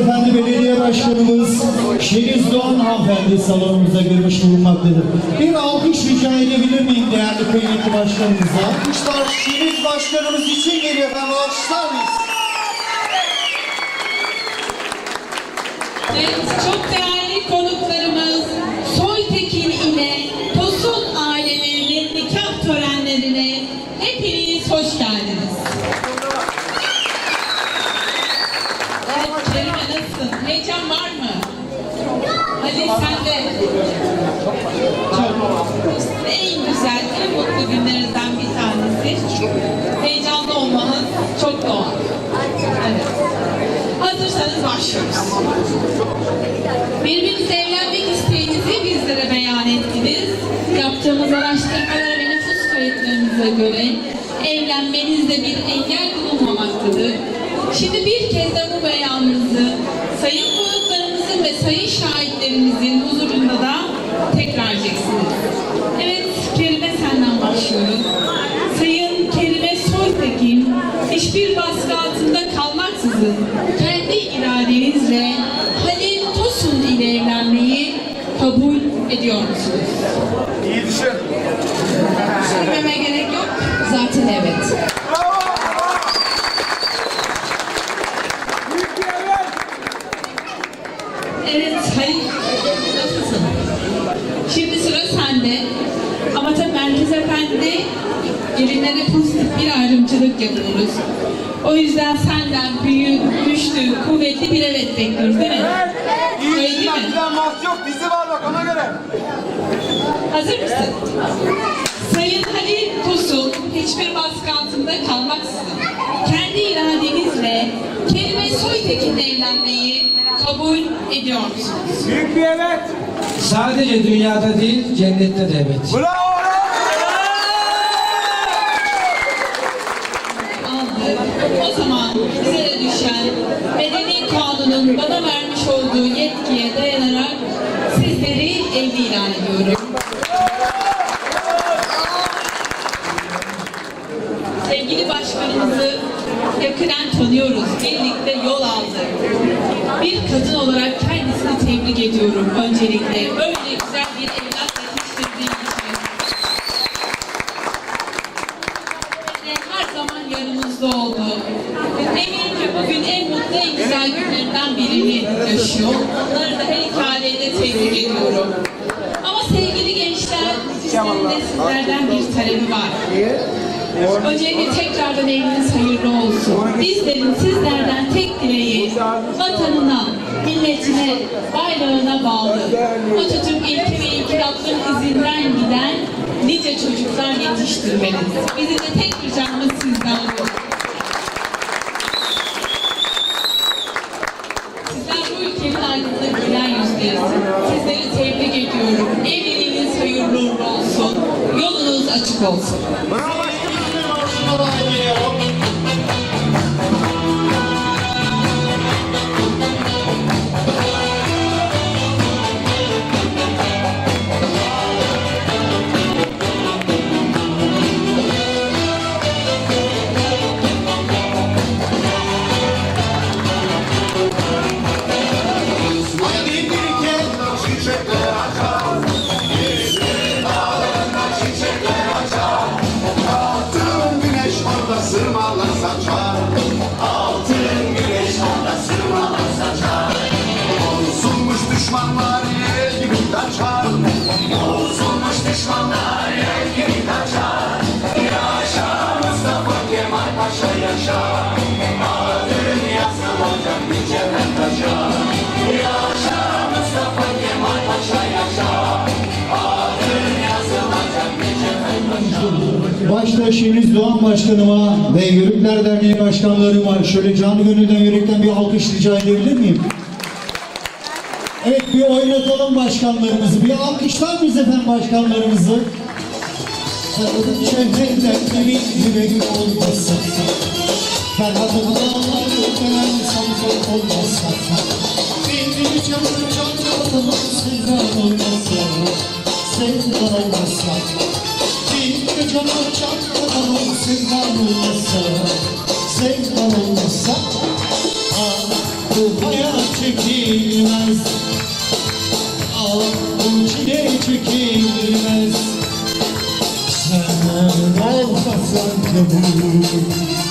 Efendi Belediye Başkanımız Şeniz Doğan hanımefendi salonumuza girmiş bulunmaktadır. Bir alkış rica edebilir miyim değerli kıymetli başkanımıza? Alkışlar Şeniz Başkanımız için geliyor efendim. Alkışlar mıyız? Evet, çok değerli Evet, Kerime nasılsın? Heyecan var mı? En mutlu günlerinden bir tanesi. Heyecanlı olmanız çok doğal. Hazırsanız başlıyoruz. Birbirinizle evlenmek isteğinizi bizlere beyan ettiniz. Yaptığımız araştırmalara ve nüfus kayıtlarınıza göre evlenmenizde bir engel bulunmamaktadır. Şimdi bir kez de bu beyanınızı sayın konuklarımızın ve sayın şahitlerimizin huzurunda da tekrar edeceksiniz. Evet, Kerime senden başlıyorum. Sayın Kerime Soytekin, hiçbir baskı altında kalmaksızın kendi iradenizle Halil Tosun ile evlenmeyi kabul ediyor musunuz? İyi düşün. Düşünmeme gerek yok. Zaten. Evet Halil, nasılsın? Şimdi sıra sende. Ama tabii Merkez Efendi gelinlere pozitif bir ayrımcılık yapıyoruz. O yüzden senden büyük, güçlü, kuvvetli bir evet bekliyoruz değil mi? İyi Öyle değil mi? Bizden mahs yok. Dizi var bak ona göre. Hazır mısın? Sayın Halil Tosun hiçbir baskı altında kalmaksızın kendi iradenizle Kerime Soytekin'le evlenmeyi kabul ediyor musunuz? Büyük bir evet. Sadece dünyada değil, cennette de evet. Bravo. Tanıyoruz. Birlikte yol aldık. Bir kadın olarak kendisini tebrik ediyorum öncelikle. Böyle güzel bir evlat yetiştirdiği için. Her zaman yanımızda oldu. Eminim ki bugün en mutlu, en güzel günlerinden birini yaşıyor. Onları da her iki aileyi de tebrik ediyorum. Ama sevgili gençler, sizlerin de sizlerden bir talebi var. Öncelikle tekrardan evliliğiniz hayırlı olsun. Bizlerin sizlerden tek dileği vatanına, milletine, bayrağına bağlı. Atatürk ilke ve inkılapların izinden giden nice çocuklar yetiştirmeniz. Bizim de tek ricamız sizden bu. Sizler bu ülkenin aydınlık gülen yüzlerisin. Sizleri tebrik ediyorum. Evliliğiniz hayırlı uğurlu olsun. Yolunuz açık olsun. Hadi yaşa. Adın yazılacak cennet taşa. Yaşa Mustafa Kemal Paşa yaşa. Başta Şeniz Doğan Başkanıma ve Yörükler Derneği Başkanlarıma şöyle canı gönülden yürekten bir alkış rica edebilir miyim? Evet bir oynatalım başkanlarımızı. Bir alkışlar mıyız efendim başkanlarımızı? Sarılın şehirden kimin yüreği olmasa Ferhat'ın dağları dönen samsun olmasa Benim canım can canım sevdan olmasa Sevdan sevdan olmasa Sevdan olmasa Ah bu hayat çekilmez çekilmez Sen olmasan da bu